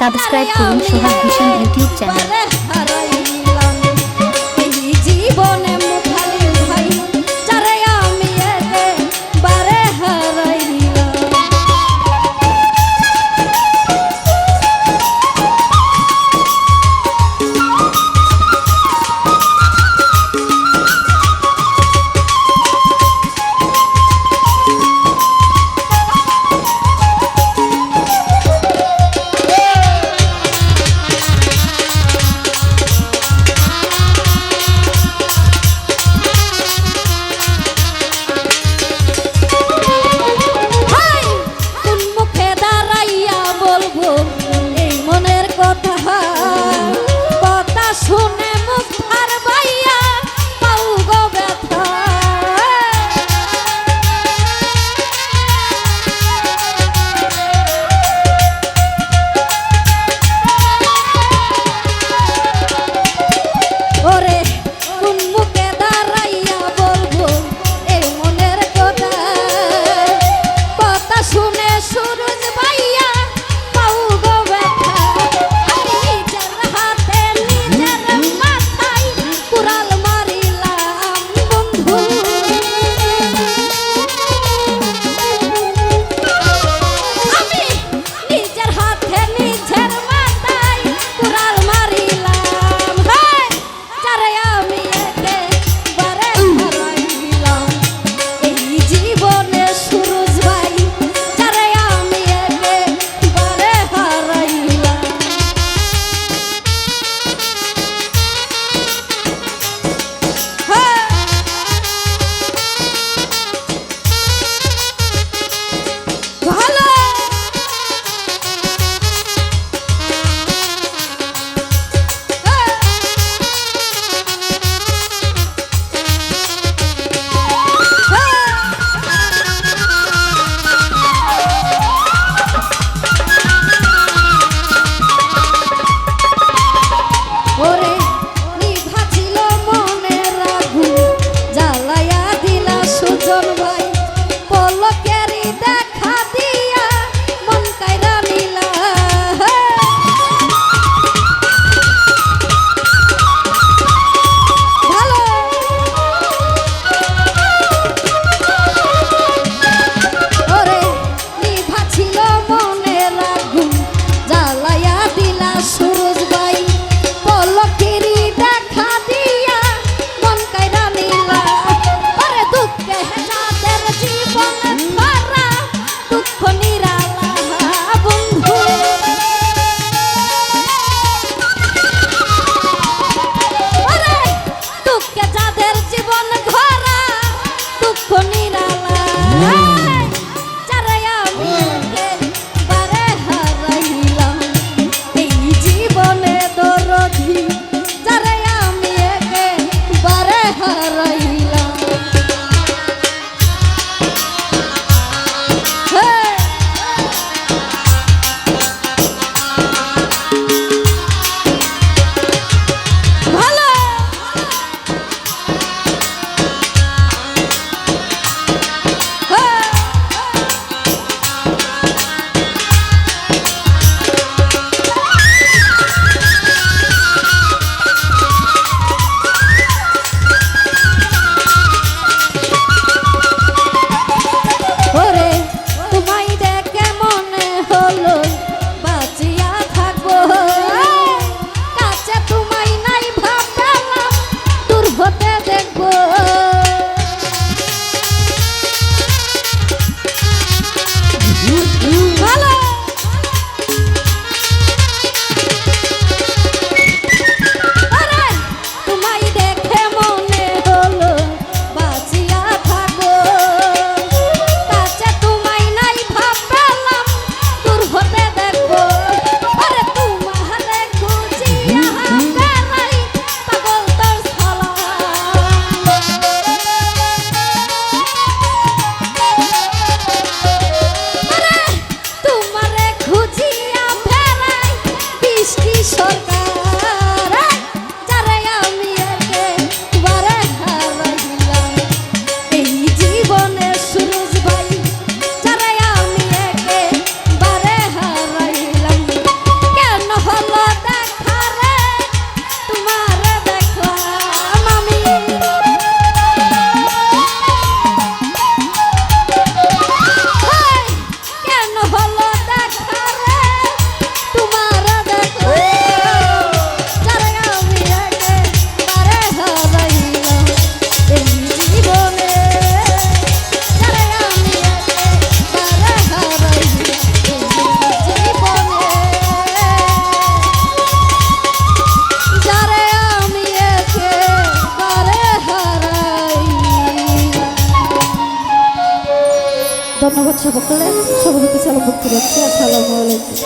Subscribe করুন সোহাগ ভীষণ YouTube channel. জীবন ভাই দেখব। ধন্যবাদ সকলে সবাইকে চালু করতে যাচ্ছি আসসালামু আলাইকুম।